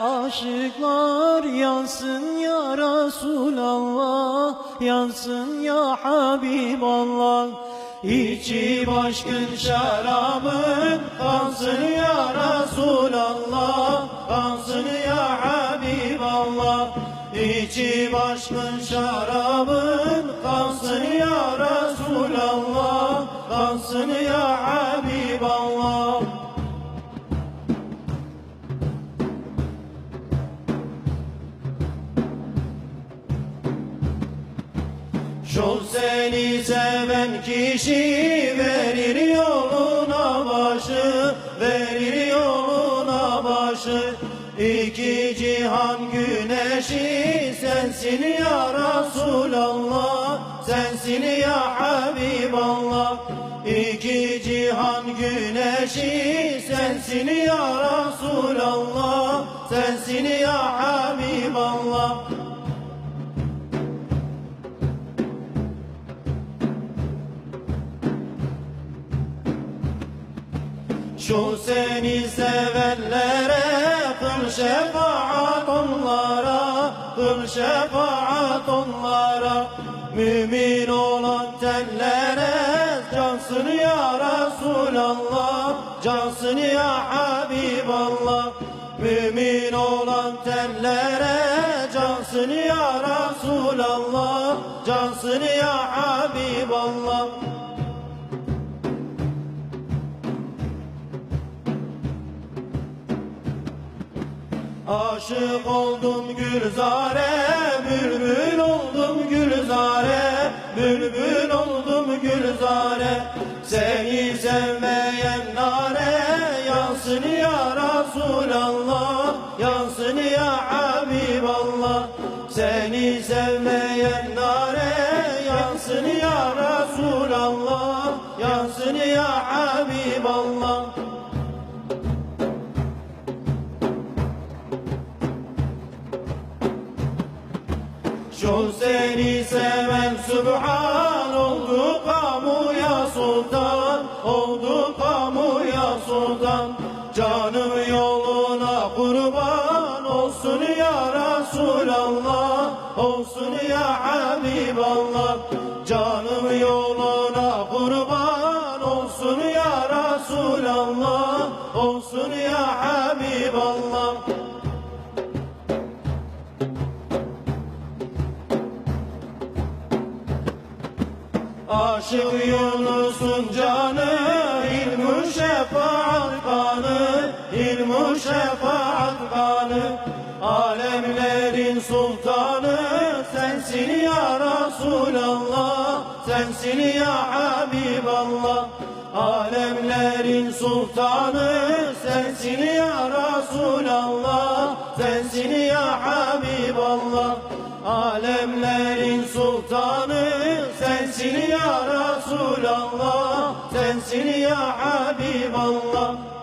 aşıklar yansın ya Resulallah Yansın ya Habiballah. İçi başkın şarabın Kansın ya Resulallah Kansın ya Habiballah. İçi başkın şarabın Kansın ya Resulallah Şu seni seven kişi verir yoluna başı, verir yoluna başı. İki cihan güneşi sensin ya Resulallah, sensin ya Habiballah. İki cihan güneşi sensin ya Resulallah, Şu seni sevenlere kıl şefaat onlara, kıl şefaat onlara. Mümin olan tellere cansın ya Resulallah, cansın ya Habiballah. Mümin olan tellere cansın ya Resulallah, cansın ya Habiballah. Aşık oldum Gülzare, bülbül oldum Gülzare, bülbül oldum Gülzare. Seni sevmeyen nare, yansın ya Resulallah, yansın ya Habiballah. Seni sevmeyen nare, yansın ya Resulallah, yansın ya Habiballah. Şu seni seven Sübhan oldu kamuya sultan Oldu kamuya sultan. Canım yoluna kurban olsun ya Resulallah Olsun ya Habiballah. Canım yoluna kurban olsun ya Resulallah Olsun ya Habiballah Aşık Yunus'un canı ilmu şefaat kanı ilmu şefaat kanı. Alemlerin sultanı sensin ya Resulallah sensin ya Habiballah. Alemlerin sultanı sensin ya Resulallah sensin ya Habiballah. Alemlerin sultanı sensin ya Resulallah sensin ya Habiballah